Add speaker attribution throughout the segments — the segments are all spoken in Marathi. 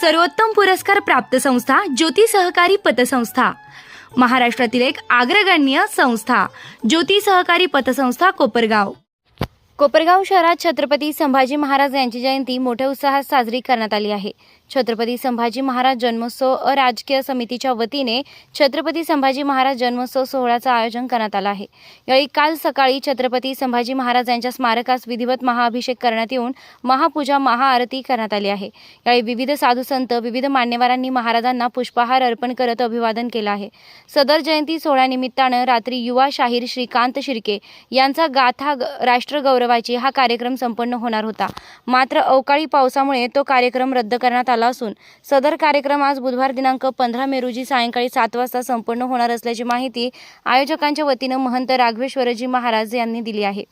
Speaker 1: सर्वोत्तम पुरस्कार प्राप्त संस्था ज्योती सहकारी पतसंस्था. महाराष्ट्रातील एक अग्रगण्य संस्था ज्योती सहकारी पतसंस्था कोपरगाव. कोपरगाव शहरात छत्रपती संभाजी महाराज यांची जयंती मोठ्या उत्साहात साजरी करण्यात आली आहे. छत्रपती संभाजी महाराज जन्मोत्सव अराजकीय समितीच्या वतीने छत्रपती संभाजी महाराज जन्मोत्सव सोहळ्याचं आयोजन करण्यात आलं आहे. यावेळी काल सकाळी छत्रपती संभाजी महाराज यांच्या स्मारकास विधिवत महाअभिषेक करण्यात येऊन महापूजा महाआरती करण्यात आली आहे. यावेळी विविध साधू संत विविध मान्यवरांनी महाराजांना पुष्पहार अर्पण करत अभिवादन केलं आहे. सदर जयंती सोहळ्यानिमित्तानं रात्री युवा शाहीर श्रीकांत शिर्के यांचा गाथा राष्ट्रगौरवाची हा कार्यक्रम संपन्न होणार होता. मात्र अवकाळी पावसामुळे तो कार्यक्रम रद्द करण्यात आला असून सदर कार्यक्रम आज बुधवार दिनांक पंधरा मे रोजी सायंकाळी सात वाजता संपन्न होणार असल्याची माहिती आयोजकांच्या वतीनं महंत राघवेश्वरजी महाराज यांनी दिली आहे.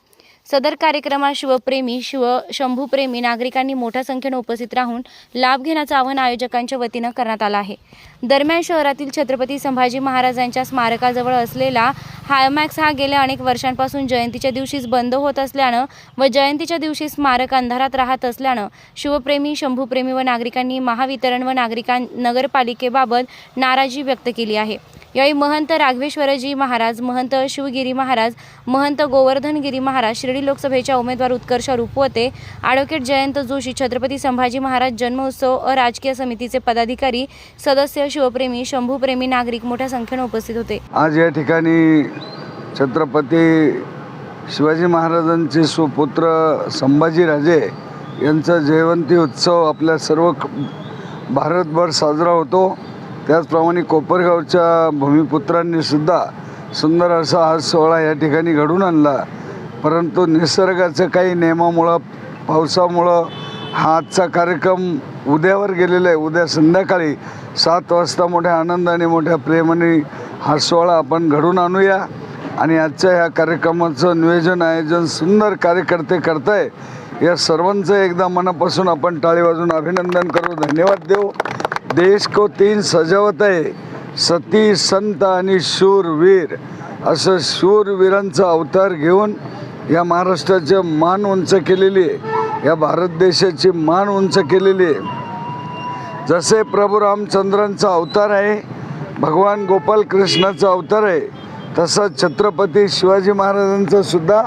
Speaker 1: सदर कार्यक्रमात शिवप्रेमी शिव शंभूप्रेमी नागरिकांनी मोठ्या संख्येनं उपस्थित राहून लाभ घेण्याचं आवाहन आयोजकांच्या वतीनं करण्यात आलं आहे. दरम्यान शहरातील छत्रपती संभाजी महाराजांच्या स्मारकाजवळ असलेला हायमॅक्स हा गेल्या अनेक वर्षांपासून जयंतीच्या दिवशीच बंद होत असल्यानं व जयंतीच्या दिवशी स्मारक अंधारात राहत असल्यानं शिवप्रेमी शंभूप्रेमी व नागरिकांनी महावितरण व नागरिकां नगरपालिकेबाबत नाराजी व्यक्त केली आहे. यावेळी महंत राघवेश्वरजी महाराज महंत शिवगिरी महाराज महंत गोवर्धनगिरी महाराज शिर्डी लोकसभेच्या उमेदवार उत्कर्ष रुपवते. ॲडव्होकेट जयंत जोशी छत्रपती संभाजी महाराज जन्मोत्सव अराजकीय समितीचे पदाधिकारी सदस्य शिवप्रेमी शंभूप्रेमी नागरिक मोठ्या संख्येने उपस्थित होते.
Speaker 2: आज या ठिकाणी छत्रपती शिवाजी महाराजांचे सुपुत्र संभाजीराजे यांचा जयवंती उत्सव आपल्या सर्व भारतभर साजरा होतो. त्याचप्रमाणे कोपरगावच्या भूमिपुत्रांनी सुद्धा सुंदर असा हा सोहळा या ठिकाणी घडून आणला. परंतु निसर्गाचं काही नियमामुळं पावसामुळं हा आजचा कार्यक्रम उद्यावर गेलेला आहे. उद्या संध्याकाळी सात वाजता मोठ्या आनंदाने मोठ्या प्रेमाने हा सोहळा आपण घडून आणूया. आणि आजच्या ह्या कार्यक्रमाचं नियोजन आयोजन सुंदर कार्यकर्ते करताय या सर्वांचं एकदा मनापासून आपण टाळी वाजून अभिनंदन करू. धन्यवाद देऊ. देश को तीन सजावत आहे सती संत आणि शूरवीर. असं शूरवीरांचा अवतार घेऊन या महाराष्ट्राचे मान उंच केलेली आहे. या भारत देशाची मान उंच केलेली आहे. जसे प्रभू रामचंद्रांचा अवतार आहे भगवान गोपाल कृष्णाचा अवतार आहे तसा छत्रपती शिवाजी महाराजांचा सुद्धा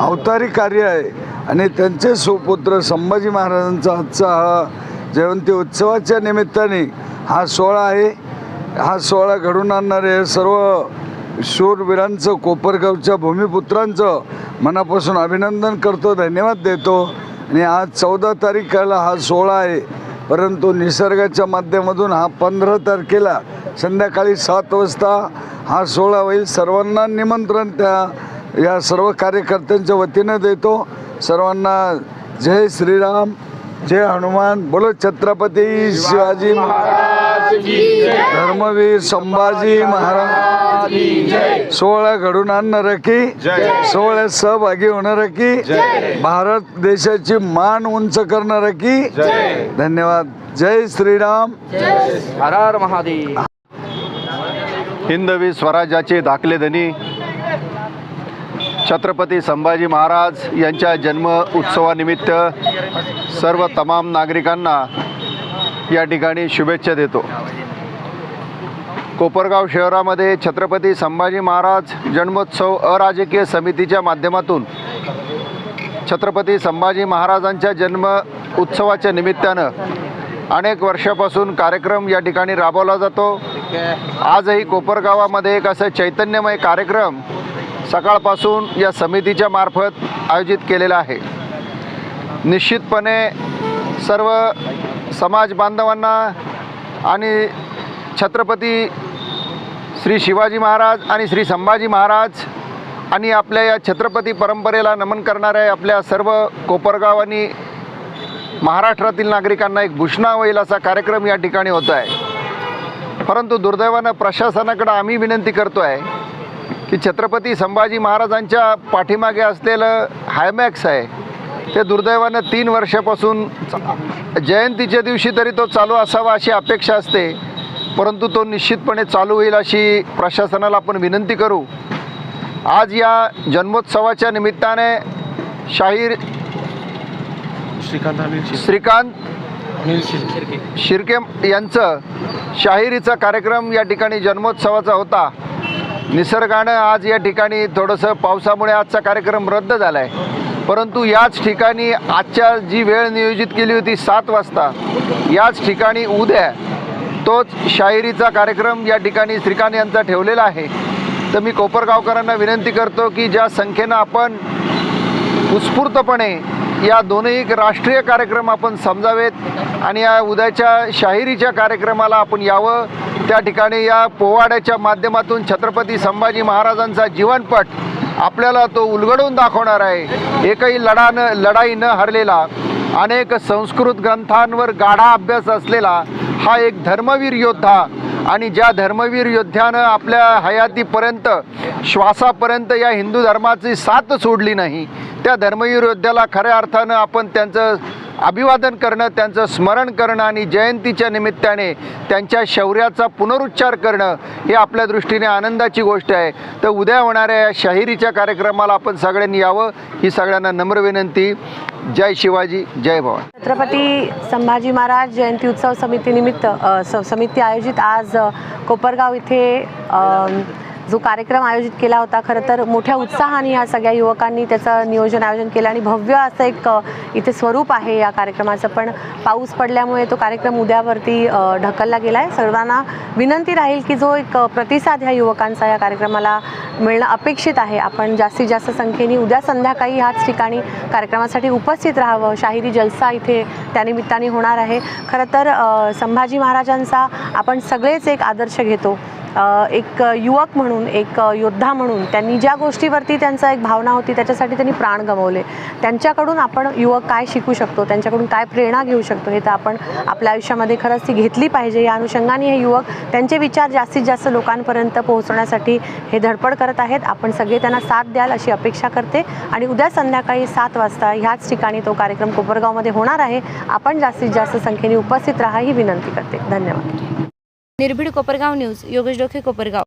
Speaker 2: अवतारी कार्य आहे. आणि त्यांचे सुपुत्र संभाजी महाराजांचा आजचा हा जयंती उत्सवाच्या निमित्ताने हा सोहळा आहे. हा सोहळा घडून आणणारे सर्व शूरवीरांचं कोपरगावच्या भूमिपुत्रांचं मनापासून अभिनंदन करतो धन्यवाद देतो. आणि आज चौदा तारखेला हा सोहळा आहे. परंतु निसर्गाच्या माध्यमातून हा पंधरा तारखेला संध्याकाळी सात वाजता हा सोहळा होईल. सर्वांना निमंत्रण त्या या सर्व कार्यकर्त्यांच्या वतीनं देतो. सर्वांना जय श्रीराम जय हनुमान. बोलो छत्रपती शिवाजी महाराज धर्मवीर संभाजी महाराज. सोहळा घडून आणणार की? सोहळ्यात सहभागी होणार की? भारत देशाची मान उंच करणार की? धन्यवाद. जय श्रीराम.
Speaker 3: हर हर महादेव. हिंदवी स्वराज्याचे दाखले धनी छत्रपती संभाजी महाराज यांच्या जन्म उत्सवानिमित्त सर्व तमाम नागरिकांना या ठिकाणी शुभेच्छा देतो. कोपरगाव शहरामध्ये छत्रपती संभाजी महाराज जन्मोत्सव अराजकीय समितीच्या माध्यमातून छत्रपती संभाजी महाराजांच्या जन्म उत्सवाच्या निमित्तानं अनेक वर्षापासून कार्यक्रम या ठिकाणी राबवला जातो. आजही कोपरगावामध्ये एक असं चैतन्यमय कार्यक्रम सकाळपासून या समितीच्या मार्फत आयोजित केलेला आहे. निश्चितपणे सर्व समाज बांधवांना आणि छत्रपती श्री शिवाजी महाराज आणि श्री संभाजी महाराज आणि आपल्या या छत्रपती परंपरेला नमन करणाऱ्या आपल्या सर्व कोपरगाव आणि महाराष्ट्रातील नागरिकांना एक भूषणा होईल असा कार्यक्रम या ठिकाणी होत आहे. परंतु दुर्दैवानं प्रशासनाकडं आम्ही विनंती करतो आहे की छत्रपती संभाजी महाराजांच्या पाठीमागे असलेलं हायमॅक्स आहे ते दुर्दैवानं तीन वर्षापासून जयंतीच्या दिवशी तरी तो चालू असावा अशी अपेक्षा असते. परंतु तो निश्चितपणे चालू होईल अशी प्रशासनाला आपण विनंती करू. आज या जन्मोत्सवाच्या निमित्ताने शाहीर
Speaker 4: श्रीकांत
Speaker 3: श्रीकांत शिर्के. यांचं शाहिरीचा कार्यक्रम या ठिकाणी जन्मोत्सवाचा होता. निसर्गानं आज या ठिकाणी थोडंसं पावसामुळे आजचा कार्यक्रम रद्द झाला आहे परंतु याच ठिकाणी आजच्या जी वेळ नियोजित केली होती सात वाजता याच ठिकाणी उद्या तोच शाहिरीचा कार्यक्रम या ठिकाणी श्रीकांत यांचा ठेवलेला आहे. तर मी कोपरगावकरांना विनंती करतो की ज्या संख्येनं आपण उत्स्फूर्तपणे या दोन्ही राष्ट्रीय कार्यक्रम आपण समजावेत आणि या उद्याच्या शाहिरीच्या कार्यक्रमाला आपण यावं त्या ठिकाणी या पोवाड्याच्या माध्यमातून छत्रपती संभाजी महाराजांचा जीवनपट आपल्याला तो उलगडून दाखवणार आहे. एकही लढा न लढाई न हरलेला अनेक संस्कृत ग्रंथांवर गाढा अभ्यास असलेला हा एक धर्मवीर योद्धा आणि ज्या धर्मवीर योद्ध्यानं आपल्या हयातीपर्यंत श्वासापर्यंत या हिंदू धर्माची साथ सोडली नाही त्या धर्मवीर योद्ध्याला खऱ्या अर्थानं आपण त्यांचं अभिवादन करणं त्यांचं स्मरण करणं आणि जयंतीच्या निमित्ताने त्यांच्या शौर्याचा पुनरुच्चार करणं हे आपल्या दृष्टीने आनंदाची गोष्ट आहे. तर उद्या होणाऱ्या या शाहिरीच्या कार्यक्रमाला आपण सगळ्यांनी यावं ही सगळ्यांना नम्र विनंती. जय शिवाजी जय भवानी.
Speaker 4: छत्रपती संभाजी महाराज जयंती उत्सव समितीनिमित्त स समिती आयोजित आज कोपरगाव इथे जो कार्यक्रम आयोजित केला होता खरं तर मोठ्या उत्साहाने ह्या सगळ्या युवकांनी त्याचं नियोजन आयोजन केलं आणि भव्य असं एक इथे स्वरूप आहे या कार्यक्रमाचं. पण पाऊस पडल्यामुळे तो कार्यक्रम उद्यावरती ढकलला गेला आहे सर्वांना विनंती राहील की जो एक प्रतिसाद ह्या युवकांचा या कार्यक्रमाला मिळणं अपेक्षित आहे. आपण जास्तीत जास्त संख्येने उद्या संध्याकाळी ह्याच ठिकाणी कार्यक्रमासाठी उपस्थित राहावं. शाहिरी जलसा इथे त्यानिमित्ताने होणार आहे. खरं तर संभाजी महाराजांचा आपण सगळेच एक आदर्श घेतो. एक युवक म्हणून एक योद्धा म्हणून त्यांनी ज्या गोष्टीवरती त्यांचा एक भावना होती त्याच्यासाठी त्यांनी प्राण गमावले. त्यांच्याकडून आपण युवक काय शिकू शकतो? त्यांच्याकडून काय प्रेरणा घेऊ शकतो? हे तर आपण आपल्या आयुष्यामध्ये खरंच ती घेतली पाहिजे. या अनुषंगाने हे युवक त्यांचे विचार जास्तीत जास्त लोकांपर्यंत पोहोचवण्यासाठी हे धडपड करत आहेत. आपण सगळे त्यांना साथ द्याल अशी अपेक्षा करते. आणि उद्या संध्याकाळी सात वाजता ह्याच ठिकाणी तो कार्यक्रम कोपरगावमध्ये होणार आहे. आपण जास्तीत जास्त संख्येने उपस्थित राहा ही विनंती करते. धन्यवाद.
Speaker 1: निर्भीड कोपरगाव न्यूज योगेश डोके कोपरगाव.